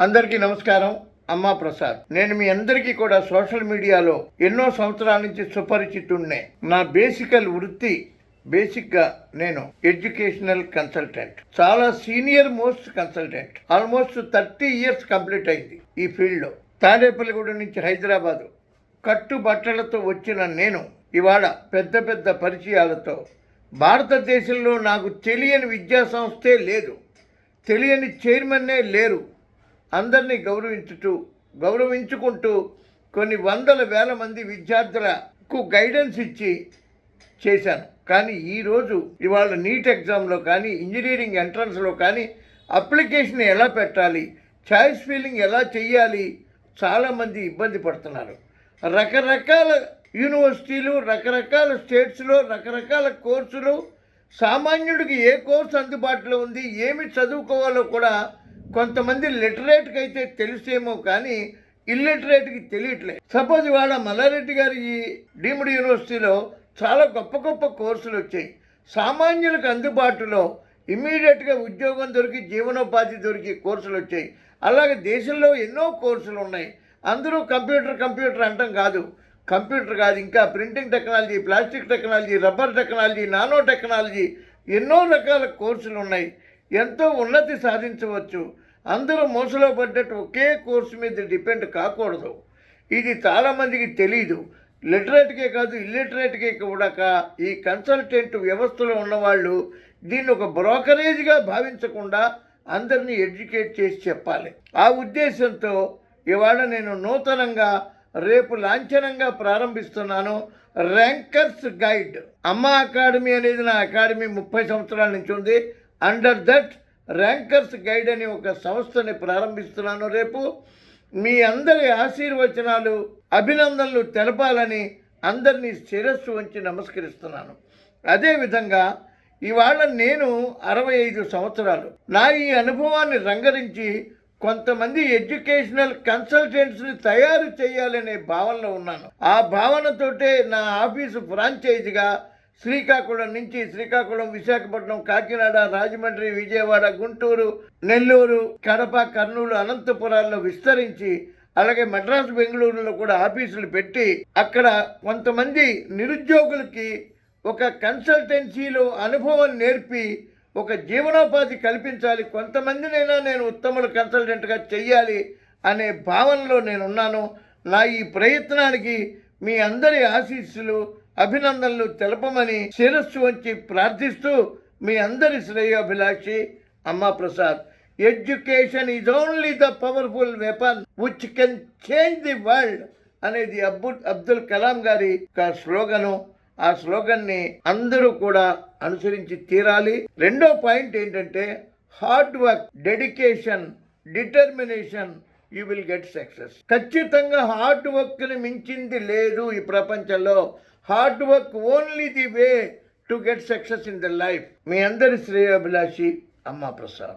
అందరికీ నమస్కారం అమ్మా ప్రసాద్. నేను మీ అందరికీ కూడా సోషల్ మీడియాలో ఎన్నో సంవత్సరాల నుంచి సుపరిచితున్నే నా బేసికల్ వృత్తి బేసిక్గా నేను ఎడ్యుకేషనల్ కన్సల్టెంట్. చాలా senior most consultant. Almost thirty years complete అయింది ఈ ఫీల్డ్లో. తాడేపల్లిగూడెం నుంచి హైదరాబాదు. కట్టుబట్టలతో వచ్చిన నేను ఇవాళ పెద్ద పెద్ద పరిచయాలతో భారతదేశంలో నాకు తెలియని విద్యా సంస్థే లేదు. తెలియని చైర్మన్నే లేరు. అందరినీ గౌరవించుతూ గౌరవించుకుంటూ కొన్ని వందల వేల మంది విద్యార్థులకు గైడెన్స్ ఇచ్చి చేశాను. కానీ ఈరోజు ఇవాళ నీట్ ఎగ్జామ్లో కానీ ఇంజనీరింగ్ ఎంట్రన్స్లో కానీ అప్లికేషన్ ఎలా పెట్టాలి చాయిస్ ఫీలింగ్ ఎలా చేయాలి చాలామంది ఇబ్బంది పడుతున్నారు. రకరకాల యూనివర్సిటీలు రకరకాల స్టేట్స్లో రకరకాల కోర్సులు సామాన్యుడికి ఏ కోర్సు అందుబాటులో ఉంది ఏమి చదువుకోవాలో కూడా కొంతమంది లిటరేట్కి అయితే తెలుసేమో కానీ ఇల్లిటరేట్కి తెలియట్లేదు సపోజ్ ఇవాళ మల్లారెడ్డి గారి ఈ డీమ్డ్ యూనివర్సిటీలో చాలా గొప్ప గొప్ప కోర్సులు వచ్చాయి. సామాన్యులకు అందుబాటులో ఇమీడియట్గా ఉద్యోగం దొరికి జీవనోపాధి దొరికి కోర్సులు వచ్చాయి. అలాగే దేశంలో ఎన్నో కోర్సులు ఉన్నాయి. అందరూ కంప్యూటర్ కంప్యూటర్ అంటాం కాదు. కంప్యూటర్ కాదు ఇంకా printing technology plastic technology rubber technology nano technology ఎన్నో రకాల కోర్సులు ఉన్నాయి. ఎంతో ఉన్నతి సాధించవచ్చు. అందరూ మోసలో పడ్డట్టు ఒకే కోర్సు మీద డిపెండ్ కాకూడదు. ఇది చాలామందికి తెలియదు లిటరేట్కే కాదు ఇల్లిటరేట్కే కూడా ఈ కన్సల్టెంట్ వ్యవస్థలో ఉన్నవాళ్ళు దీన్ని ఒక బ్రోకరేజ్గా భావించకుండా అందరినీ ఎడ్యుకేట్ చేసి చెప్పాలి. ఆ ఉద్దేశంతో ఇవాళ నేను నూతనంగా రేపు లాంఛనంగా ప్రారంభిస్తున్నాను ర్యాంకర్స్ గైడ్. అమ్మ అకాడమీ అనేది నా అకాడమీ ముప్పై సంవత్సరాల నుంచి ఉంది. అండర్ దట్ ర్యాంకర్స్ గైడ్ అనే ఒక సంస్థని ప్రారంభిస్తున్నాను. రేపు మీ అందరి ఆశీర్వచనాలు అభినందనలు తెలపాలని అందరినీ శిరస్సు ఉంచి నమస్కరిస్తున్నాను. అదేవిధంగా ఇవాళ నేను అరవై ఐదు సంవత్సరాలు. నా ఈ అనుభవాన్ని రంగరించి కొంతమంది ఎడ్యుకేషనల్ కన్సల్టెంట్స్ని తయారు చేయాలనే భావనలో ఉన్నాను. ఆ భావనతోటే నా ఆఫీసు ఫ్రాంచైజీగా శ్రీకాకుళం నుంచి శ్రీకాకుళం విశాఖపట్నం కాకినాడ రాజమండ్రి విజయవాడ గుంటూరు నెల్లూరు కడప కర్నూలు అనంతపురాల్లో విస్తరించి అలాగే మద్రాసు బెంగళూరులో కూడా ఆఫీసులు పెట్టి అక్కడ కొంతమంది నిరుద్యోగులకి ఒక కన్సల్టెన్సీలో అనుభవం నేర్పి ఒక జీవనోపాధి కల్పించాలి. కొంతమందినైనా నేను ఉత్తములు కన్సల్టెంట్గా చెయ్యాలి అనే భావనలో నేనున్నాను. నా ఈ ప్రయత్నానికి మీ అందరి ఆశీస్సులు అభినందనలు తెలపమని శిరస్సు వంచి ప్రార్థిస్తూ మీ అందరి శ్రేయోభిలాషి అమ్మా Prasad. Education is only the powerful weapon which can change the world అనేది అబ్దుల్ అబ్దుల్ కలాం గారి స్లోగను. ఆ స్లోగన్ని అందరూ కూడా అనుసరించి తీరాలి. రెండో పాయింట్ ఏంటంటే hard work dedication determination you will get success. ఖచ్చితంగా హార్డ్ వర్క్ని మించింది లేదు ఈ ప్రపంచంలో. Hard work only the way to get success in the life. మీ అందరి శ్రేయాభిలాషి అమ్మా ప్రసాద్